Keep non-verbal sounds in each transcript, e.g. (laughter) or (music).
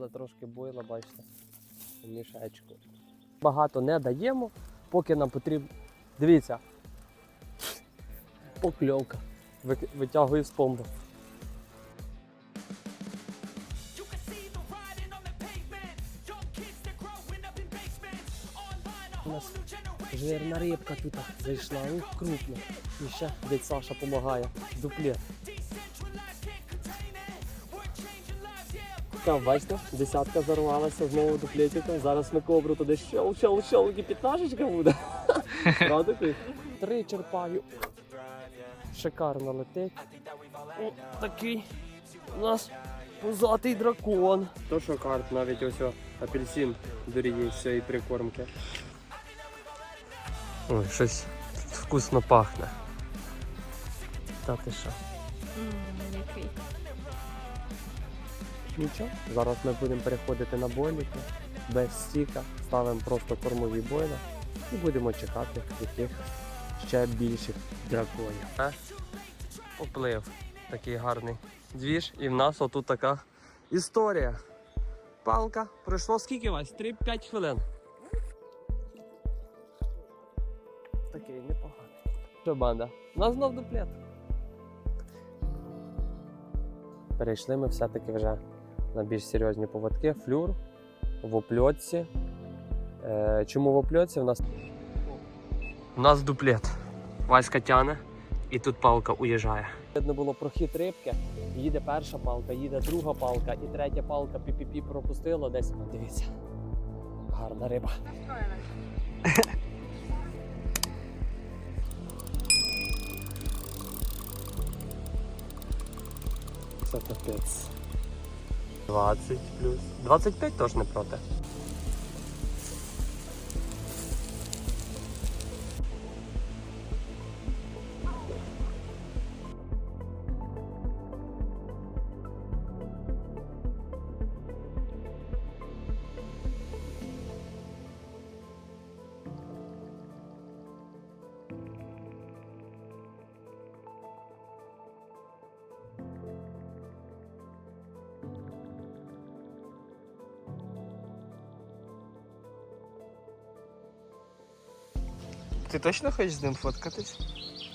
Але трошки бойла, бачите, в мішечку. Багато не даємо, поки нам потрібно. Дивіться. Покльовка. Ви- Витягую з помби. You can see the writing on the pavement. Young kids, they're growing up in basements. Online, a У нас жирна рибка тут зайшла, ну. І ще дядь Саша допомагає. Дуплет. Там, бачите, десятка зарвалася знову дуплетика. Зараз ми кобру туди щол, щол, щол, і п'ятнашечка буде. (laughs) Правда ти? Три черпаю. Шикарно летить. От такий у нас пузатий дракон. То що карт, навіть ось о, апельсин доріє з цієї прикормки. Ой, щось вкусно пахне. Та ти що? Який? Нічого. Зараз ми будемо переходити на бойліки без стіка, ставимо просто кормові бойла і будемо чекати яких ще більших драконів. А? Поплив такий гарний двіж, і в нас отут така історія. Палка. Пройшло скільки Вась? 3-5 хвилин. Такий непоганий. Що банда? Нас знов дуплет. Перейшли ми все-таки вже на більш серйозні поводки. Флюр в опльотці. Е, чому в опльотці? У нас у нас дуплет. Васька тяне і тут палка уїжджає. Видно було прохід рибки. Їде перша палка, їде друга палка і третя палка пі-пі-пі пропустила десь. Дивіться. Гарна риба. (laughs) Це капець. 20 плюс. 25 теж не проти. Точно хочеш з ним фоткатись?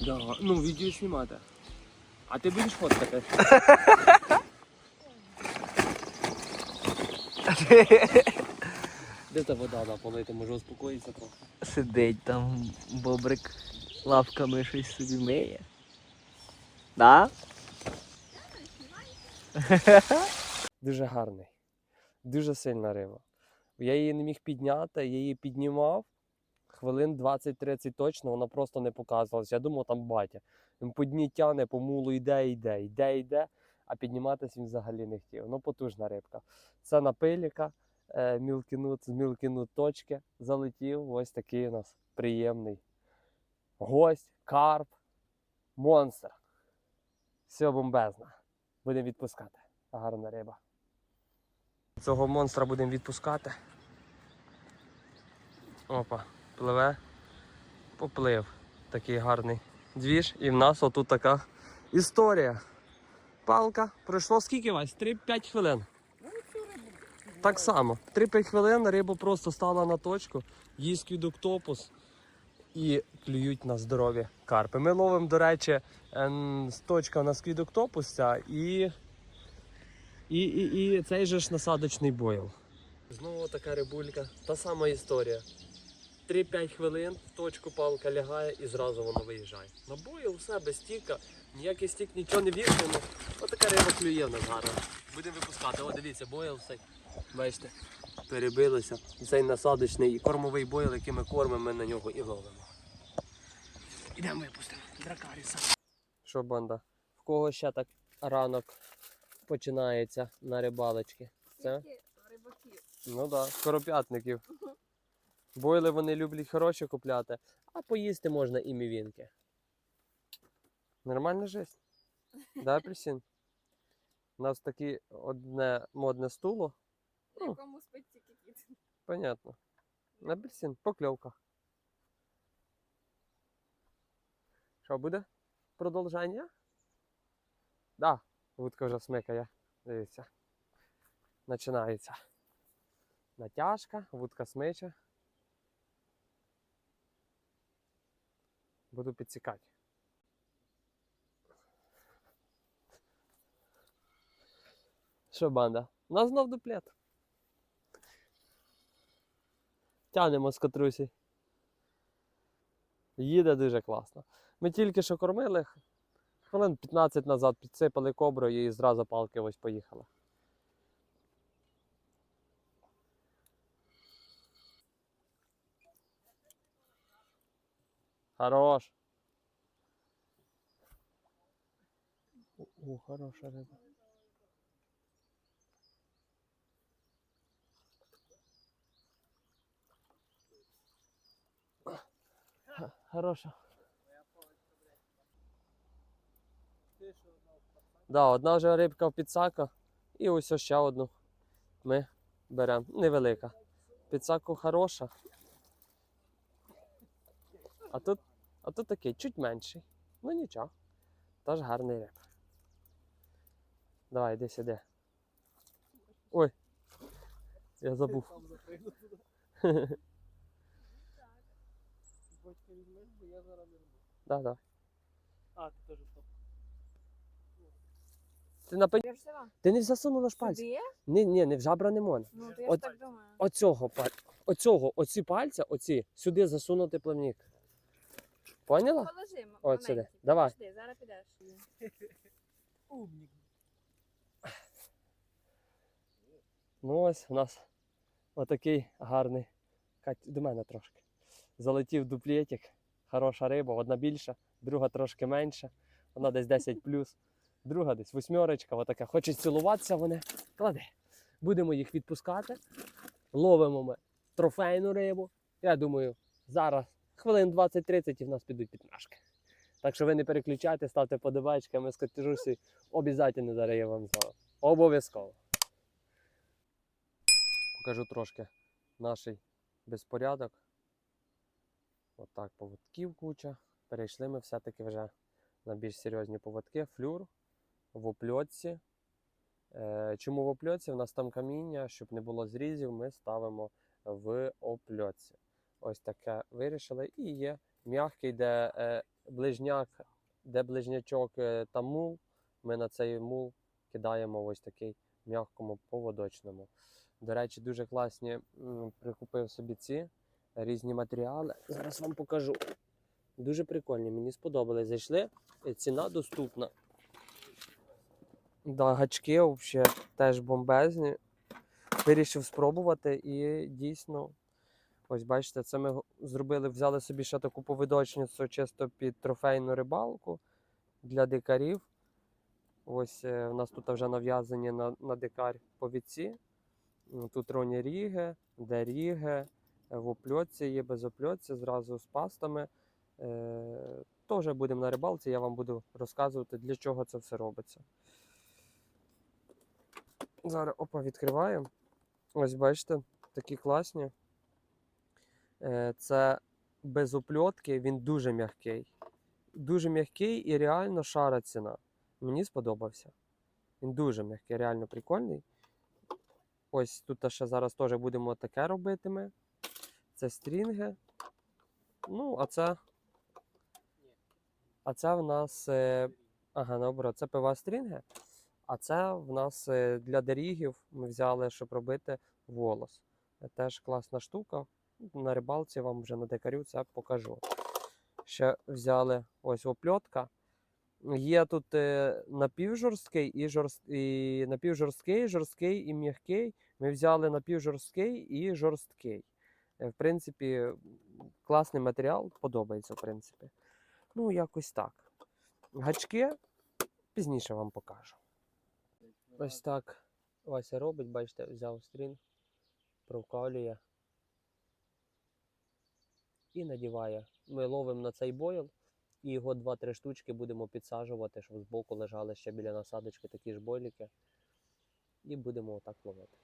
Да, ну відео знімати. А ти будеш фоткати? (laughs) Де та вода наполити, може успокоїться трохи. Сидить там бобрик лапками щось собі миє. Да? (laughs) Дуже гарний. Дуже сильна риба. Я її не міг підняти, я її піднімав. Хвилин 20-30 точно, вона просто не показувалась. Я думав, там батя. Він по дні тяне, по мулу йде, йде, йде, йде, а підніматися він взагалі не хотів. Ну, потужна рибка. Це на пиліка, е, мілкінут, з мілкінут точки залетів. Ось такий у нас приємний гость, карп, монстр. Все бомбезно. Будемо відпускати. Гарна риба. Цього монстра будемо відпускати. Опа, пливе, поплив. Такий гарний двіж. І в нас отут така історія. Палка. Пройшло скільки Вась? 3-5 хвилин. Так само. 3-5 хвилин риба просто стала на точку, їсть квідоктопус і клюють на здорові карпи. Ми ловимо, до речі, ем, з точка квідоктопус ця і і, і, і цей же ж насадочний бойл. Знову така рибулька, та сама історія. 3-5 хвилин в точку палка лягає і зразу воно виїжджає. На бойл все без стіка, ніякий стік нічого не віримо. Отака риба клює в нас гарно. Будемо випускати. О, дивіться, бойл цей. Бачите, перебилося. Цей насадочний і кормовий бойл, який ми кормимо, ми на нього і ловимо. Ідемо випустимо дракаріса. Що, банда? В кого ще так ранок починається на рибалочки? Це? рибаків. Ну так, да, скороп'ятників. (laughs) Бойли вони люблять хороші купляти, а поїсти можна і мівінки. Нормальна жизнь. Да, (laughs) апельсин? У нас таке одне модне стуло. Ну. Якому спить тільки кіт. Понятно. Апельсин, покльовка. Що буде? Продовження? Да, вудка вже смикає. Дивіться. починається натяжка, вудка смиче. Буду підсікати. Що, банда? У нас знов дуплет. Тянемо з катрусі. Їде дуже класно. Ми тільки що кормили, хвилин 15 назад підсипали кобру і зразу палки ось поїхали. Хорош. О, о, хороша риба. Хороша. Да, одна вже рибка в підсака, і ось ще одну ми беремо. Невелика. Підсаку хороша. А тут, а тут такий чуть менший. Ну нічого. Теж гарний риб. Давай, іди сюди. Ой. Я забув. Бочка візьмеш, бо я зараз не верну. Да, да. А, ти теж топ. Ти на пень... Я ж взяла. Ти не засунула ж пальці. Сюди? Ні, ні, не в жабра не можна. Ну, то я От- так думаю. Оцього, паль... Оцього, оці пальця, оці, сюди засунути плавник. Поняла? Положимо. От сюди. маленький. Давай. Подожди, зараз підеш. Умник. Ну ось у нас отакий гарний. Кать, до мене трошки. Залетів дуплетик. Хороша риба, одна більша, друга трошки менша. Вона десь 10 друга десь восьмерочка, отака. Хочуть цілуватися вони. Клади. Будемо їх відпускати. Ловимо ми трофейну рибу. Я думаю, зараз хвилин 20-30 і в нас підуть підмашки. Так що ви не переключайте, ставте подобайки, ми з Катюжусі обов'язково зараз я вам знову. Обов'язково. Покажу трошки наш безпорядок. Отак поводків куча. Перейшли ми все-таки вже на більш серйозні поводки. Флюр в опльотці. Е, Чому в опльотці? У нас там каміння, щоб не було зрізів, ми ставимо в опльотці. Ось таке вирішили. І є м'який, де е, ближняк, де ближнячок е, та мул. Ми на цей мул кидаємо ось такий м'якому поводочному. До речі, дуже класні. Прикупив собі ці різні матеріали. Зараз вам покажу. Дуже прикольні, мені сподобались. Зайшли, е, ціна доступна. Да, гачки взагалі теж бомбезні. Вирішив спробувати і дійсно, ось бачите, це ми зробили, взяли собі ще таку повидочницю чисто під трофейну рибалку для дикарів. Ось е, в нас тут вже нав'язані на, на дикар повідці. Тут роні ріги, де ріги, е, в опльотці є без опльотці, зразу з пастами. Е, Теж будемо на рибалці, я вам буду розказувати, для чого це все робиться. Зараз опа, відкриваємо. Ось бачите, такі класні. Е, Це без опльотки, він дуже м'який. Дуже м'який і реально шара ціна. Мені сподобався. Він дуже м'який, реально прикольний. Ось тут ще зараз теж будемо таке робити ми. Це стрінги. Ну, а це. А це в нас. е, Ага, наоборот, це пива стрінги. А це в нас е, для дерігів ми взяли, щоб робити волос. Теж класна штука. На рибалці вам вже на декарю це покажу. Ще взяли ось опльотка. Є тут е, напівжорсткий і, жорст... і напівжорсткий, жорсткий і м'який. Ми взяли напівжорсткий і жорсткий. Е, В принципі, класний матеріал, подобається, в принципі. Ну, якось так. Гачки пізніше вам покажу. Ось так Вася робить, бачите, взяв стрінг, провкалює і надіває. Ми ловимо на цей бойл і його 2-3 штучки будемо підсаджувати, щоб збоку лежали ще біля насадочки такі ж бойліки. І будемо отак ловити.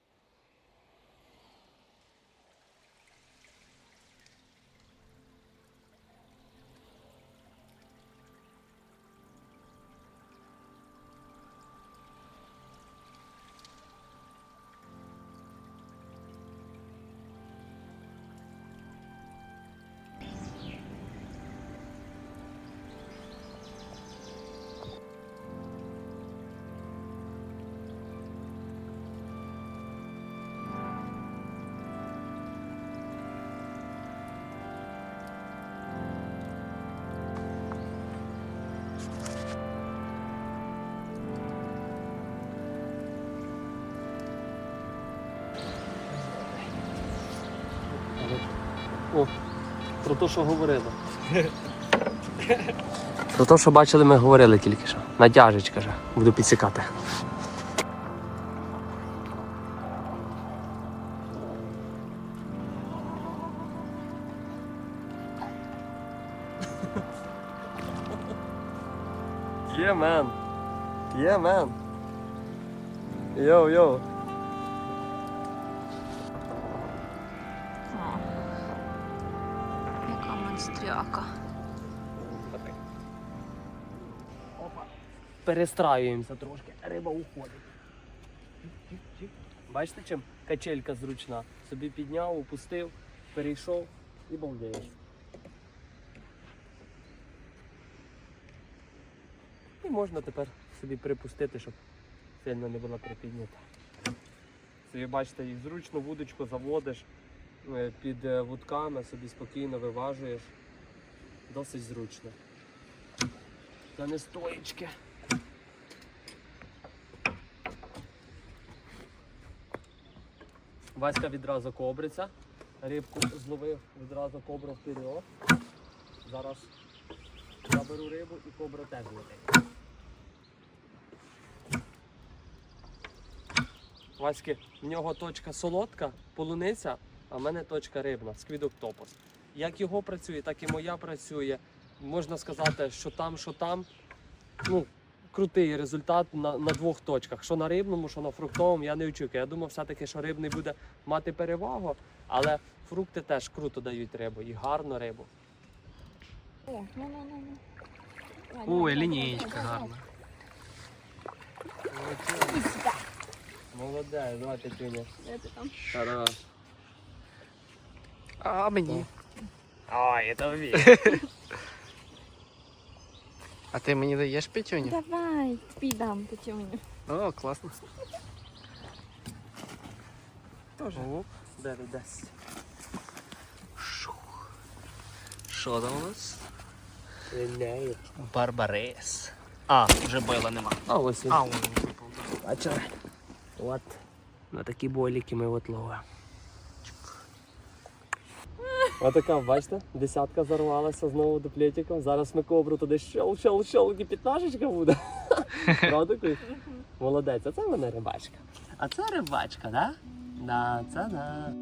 О, про те, що говорили. (laughs) Про те, що бачили, ми говорили тільки що. Натяжич, каже, буду підсікати. Yeah, man. Yeah, man. Йоу, Перестраюємося трошки, риба уходить. Бачите, чим качелька зручна? Собі підняв, опустив, перейшов і балдеєш. І можна тепер собі припустити, щоб сильно не була припіднята. Собі бачите, і зручно вудочку заводиш е, під е, вудками, собі спокійно виважуєш. Досить зручно. Та не стоїчки. Васька відразу кобриться. Рибку зловив відразу кобру вперед. Зараз я беру рибу і кобра теж летить. Васьки, в нього точка солодка, полуниця, а в мене точка рибна, сквідок топос. Як його працює, так і моя працює. Можна сказати, що там, що там. Ну, крутий результат на, на двох точках. Що на рибному, що на фруктовому, я не очікую. Я думав, все-таки, що рибний буде мати перевагу, але фрукти теж круто дають рибу і гарну рибу. О, ну ну ну ну. Ой, лінійка гарна. Молодець, давай Петюня. Де ти там? Та-да. А мені. Ой, тобі. (laughs) А ти мені даєш п'ятюню? Давай, підам печеню. О, класно. Тоже. Оп, ти дасть. Що там у нас? Линяє. Барбарис. А, вже бойла нема. А ось він. А, он. Бачили? От. На такі боліки ми от ловимо. Отака, бачите, десятка зарвалася знову до плітіка. Зараз ми кобру туди щел, щел, щел, і п'ятнашечка буде. (laughs) Правда? Молодець, а це мене рибачка. А це рибачка, да? Да, це да.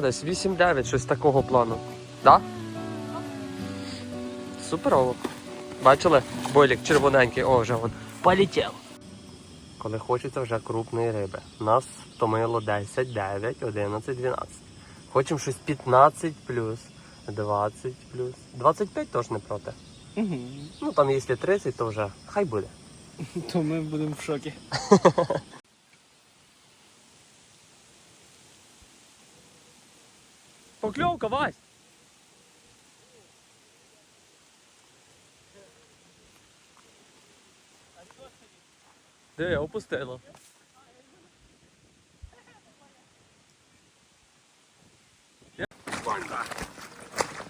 Десь 8-9, щось такого плану. Да? Суперово. Бачили? Бойлік червоненький, о, вже он полетів. Коли хочеться вже крупної риби. Нас втомило 10, 9, 11, 12. Хочемо щось 15 плюс, 20 плюс. 25 теж не проти. Ну там якщо 30, то вже хай буде. (laughs) То ми будемо в шокі. (laughs) Покльовка, Вась! Де, опустило.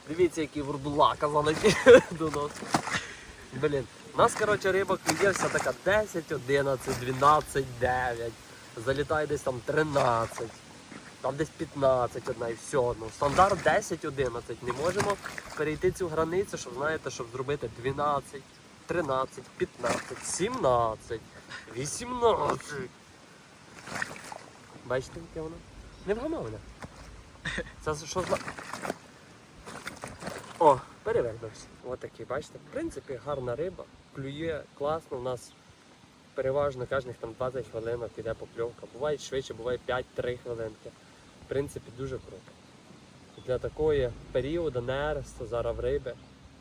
Дивіться, які вурдулака залетіли до нас. Блін, у нас, коротше, риба вся така 10, 11, 12, 9. Залітає десь там 13. Там десь 15 одна і все. Ну, стандарт 10-11. Не можемо перейти цю границю, щоб знаєте, щоб зробити 12, 13, 15, 17, 18. Бачите, яке воно? Не вгамоване. Це що за. О, перевернувся. Ось такий, бачите? В принципі, гарна риба. Клює класно. У нас переважно кожних там 20 хвилинок іде покльовка. Буває швидше, буває 5-3 хвилинки. В принципі, дуже круто. Для такої періоду нересту зараз в риби.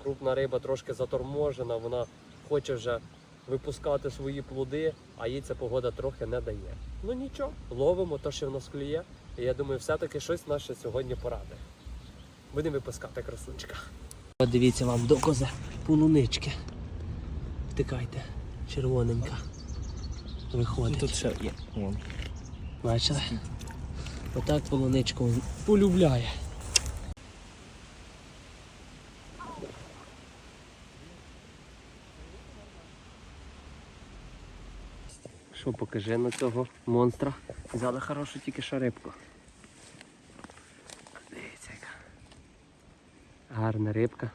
Крупна риба трошки заторможена, вона хоче вже випускати свої плоди, а їй ця погода трохи не дає. Ну нічого, ловимо те, що в нас клює. І я думаю, все-таки щось наше сьогодні порадить. Будемо випускати красунчика. Дивіться вам докази полунички. Втикайте, червоненька. Виходить. Тут ще є. Бачили? Отак полуничку полюбляє. Що покажи на цього монстра? Взяли хорошу тільки що рибку. Дивіться яка. Гарна рибка.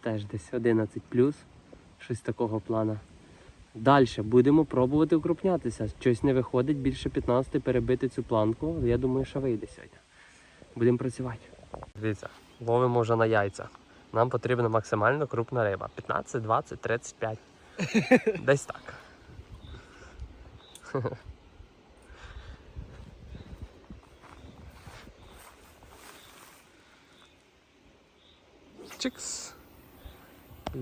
Теж десь 11 щось такого плана. Далі будемо пробувати укрупнятися. Щось не виходить більше 15 перебити цю планку, я думаю, що вийде сьогодні. Будемо працювати. Дивіться, ловимо вже на яйця. Нам потрібна максимально крупна риба. 15, 20, 35. Десь так. (laughs) Чикс. І...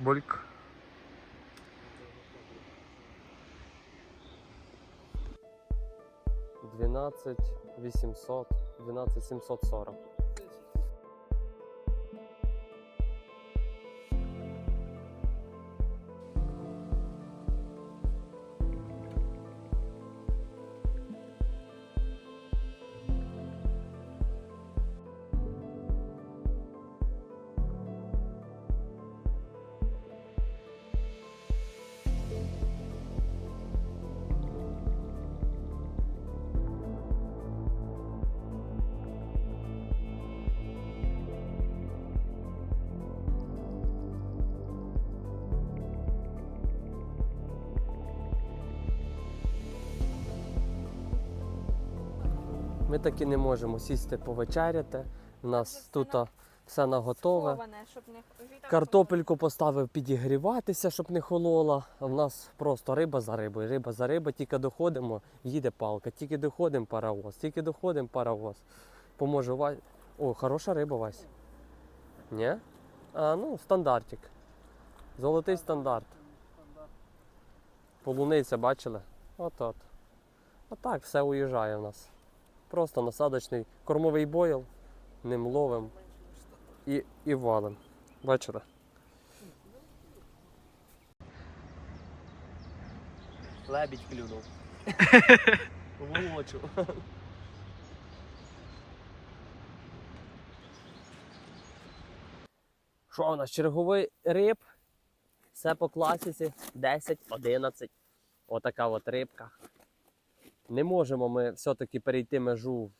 Бульк. 12 800, 12 740. Таки не можемо сісти повечеряти. У нас тут все наготове. Картопельку поставив підігріватися, щоб не холола. А в нас просто риба за рибою, риба за рибою. Тільки доходимо, їде палка. Тільки доходимо паровоз, тільки доходимо паровоз. Поможе Вась. О, хороша риба, Вась. Ні? А, ну, стандартик. Золотий стандарт. Полуниця бачили? От-от. Отак все уїжджає в нас. Просто насадочний кормовий бойл, ним ловим і, і валим. Бачите? Лебідь клюнув. (laughs) Волочу. Що у нас? Черговий риб. Все по класіці 10-11. Отака от рибка. Не можемо ми все-таки перейти межу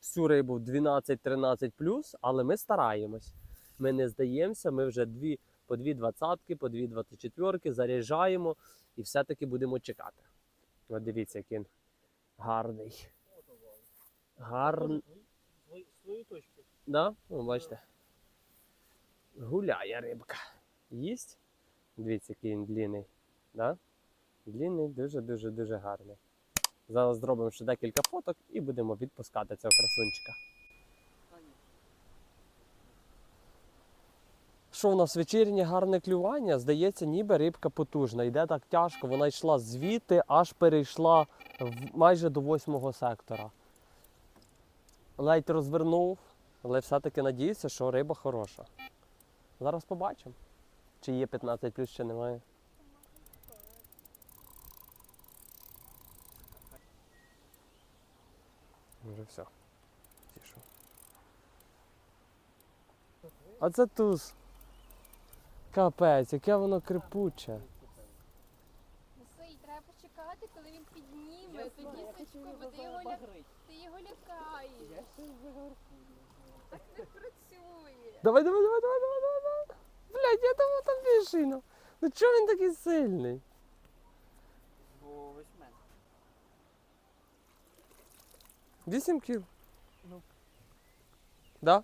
всю рибу 12-13 але ми стараємось. Ми не здаємося, ми вже дві, по дві двадцятки, по дві двадцять четвірки заряджаємо і все-таки будемо чекати. От дивіться, який він гарний. Гарний. Свою точку. Да? Ну, бачите. Гуляє рибка. Їсть. Дивіться, який він длинний. Да? Длинний, дуже-дуже дуже гарний. Зараз зробимо ще декілька фоток і будемо відпускати цього красунчика. Що у нас вечірнє гарне клювання? Здається, ніби рибка потужна. Йде так тяжко. Вона йшла звідти, аж перейшла в, майже до восьмого сектора. Ледь розвернув, але все-таки надіюся, що риба хороша. Зараз побачимо, чи є 15 плюс, чи немає. Вже все. Тишу. А це туз. Капець, яке воно крипуче. Все, і треба почекати, коли він підніме, тоді сачко, бо ти його, ля... ти його лякаєш. Так не працює. Давай, давай, давай, давай, давай, давай, давай. Блядь, я думав там більший. Ну, ну чого він такий сильний? Бо восьмен. 8 кіл. Ну. Да?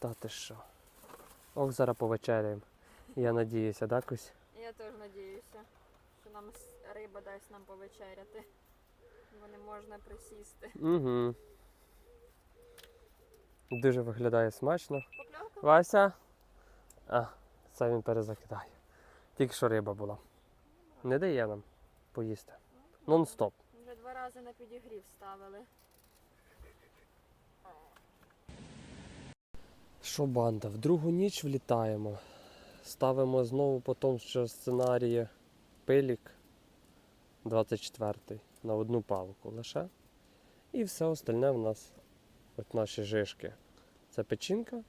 Та ти що? Ох, зараз повечеряємо. Я надіюся, да, Кусь? Я теж надіюся, що нам риба дасть нам повечеряти. Бо не можна присісти. Угу. Дуже виглядає смачно. Покльовка? Вася. А, це він перезакидає. Тільки що риба була. Не дає нам поїсти. Нон-стоп. Вже два рази на підігрів ставили. Що банда? В другу ніч влітаємо. Ставимо знову по тому, що сценарії пилік 24 на одну палку лише. І все остальне в нас от наші жишки. Це печінка.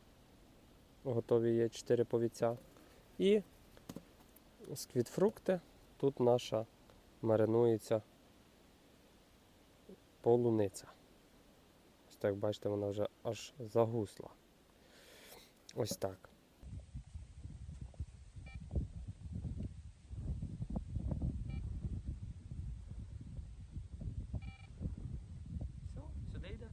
Готові є 4 повіця. І сквітфрукти. Тут наша маринується полуниця. Ось так бачите, вона вже аж загусла. Ось так. Все, сюди йде.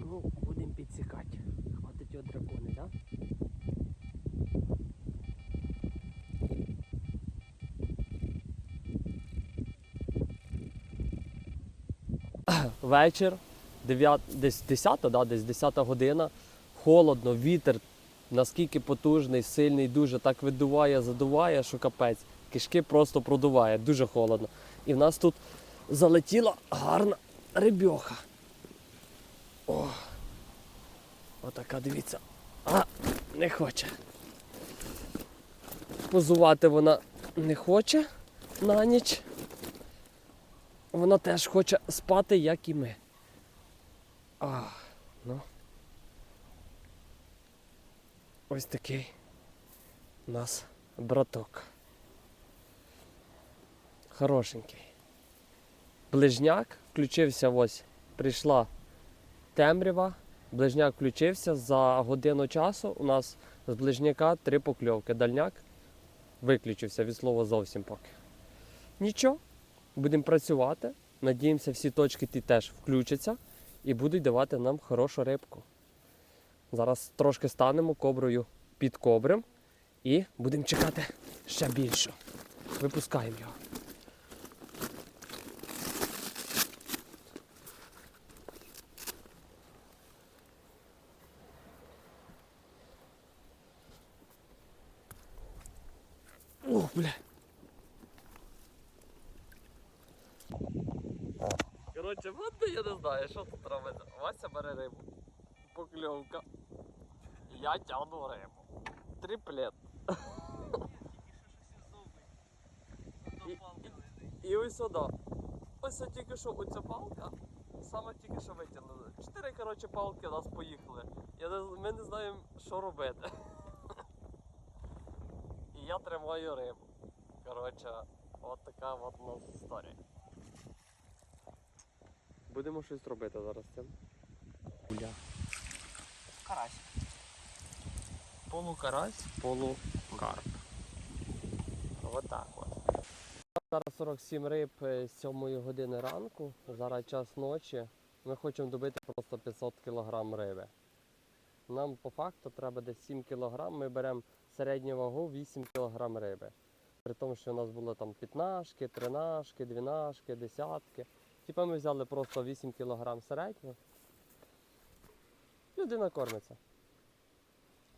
Ну, будемо підсікати. Хватить його дракони, так? Да? Вечір, 9, десь 10, да, десь 10 година, холодно, вітер наскільки потужний, сильний, дуже так видуває, задуває, що капець. Кишки просто продуває, дуже холодно. І в нас тут залетіла гарна рибьоха. О, отака, дивіться. А, не хоче. Позувати вона не хоче на ніч вона теж хоче спати, як і ми. А, ну. Ось такий у нас браток. Хорошенький. Ближняк включився ось, прийшла темрява. Ближняк включився за годину часу. У нас з ближняка три покльовки. Дальняк виключився від слова зовсім поки. Нічого, будемо працювати. Надіємося, всі точки ті теж включаться і будуть давати нам хорошу рибку. Зараз трошки станемо коброю під кобрем і будемо чекати ще більше. Випускаємо його. Ох, бля. Коротше, от я що тут робити. Вася бере рибу. Покльовка. Я тягну рибу. Триплет. І ось сюди. Ось тільки що оця палка. Саме тільки що витягнули. Чотири коротше, палки у нас поїхали. Я не, ми не знаємо, що робити. І я тримаю рибу. Коротше, от така от у нас історія. Будемо щось робити зараз з цим. Гуля. Карась. Полукарась, полукарп. Отак от. Зараз 47 риб е, з 7 години ранку, зараз час ночі. Ми хочемо добити просто 500 кг риби. Нам по факту треба десь 7 кг, ми беремо середню вагу 8 кг риби. При тому, що у нас було там 15, 13, 12, десятки. Типа ми взяли просто 8 кг середню. Людина кормиться.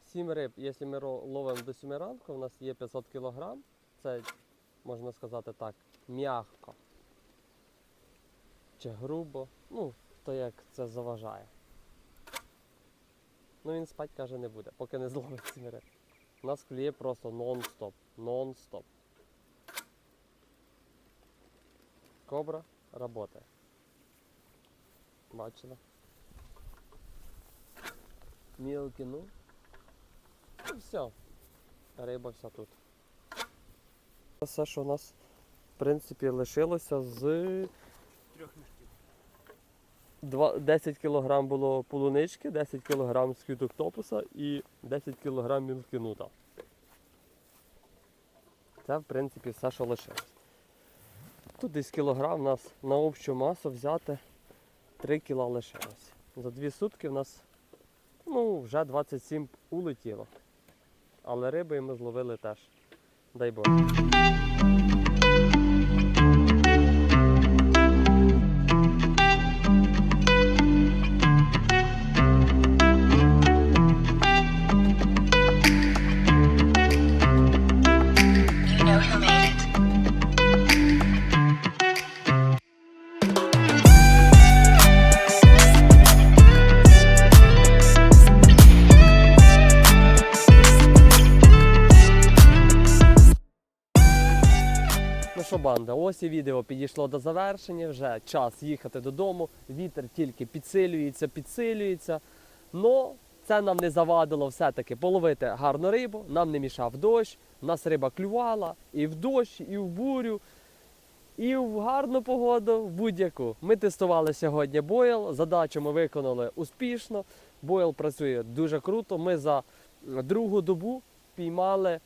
7 риб, якщо ми ловимо до 7 ранку, у нас є 500 кг. Це, можна сказати так, м'яко. Чи грубо. Ну, то як це заважає. Ну він спать каже не буде, поки не зловить 7 риб. У нас клює просто нон-стоп. Нон-стоп. Кобра работає. Бачила? Мілкі, ну. І все. Риба вся тут. Все, що у нас, в принципі, лишилося з Трьох мішків. 10 кг було полунички, 10 кг сквітоктопуса і 10 кг мілкінута. це в принципі все, що лишилось. Тут десь кілограм у нас на общу масу взяти 3 кіла лишилось. За 2 сутки в нас ну, вже 27 улетіло. Але риби ми зловили теж. Дай Боже. Банда, ось і відео підійшло до завершення. Вже час їхати додому. Вітер тільки підсилюється, підсилюється. Но це нам не завадило все-таки половити гарну рибу, нам не мішав дощ. Нас риба клювала і в дощ, і в бурю, і в гарну погоду, в будь-яку. Ми тестували сьогодні бойл. Задачу ми виконали успішно. Бойл працює дуже круто. Ми за другу добу піймали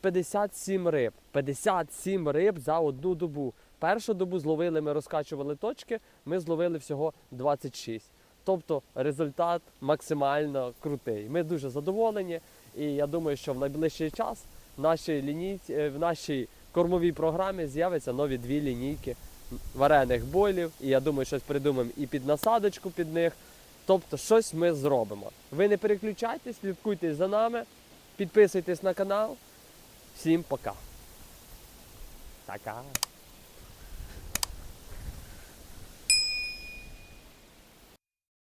57 риб. 57 риб за одну добу. Першу добу зловили, ми розкачували точки, ми зловили всього 26. Тобто результат максимально крутий. Ми дуже задоволені, і я думаю, що в найближчий час в нашій лінійці, е, в нашій кормовій програмі з'являться нові дві лінійки варених бойлів. І я думаю, щось придумаємо і під насадочку під них. Тобто щось ми зробимо. Ви не переключайтесь, слідкуйте за нами, підписуйтесь на канал. Всім пока. Пока.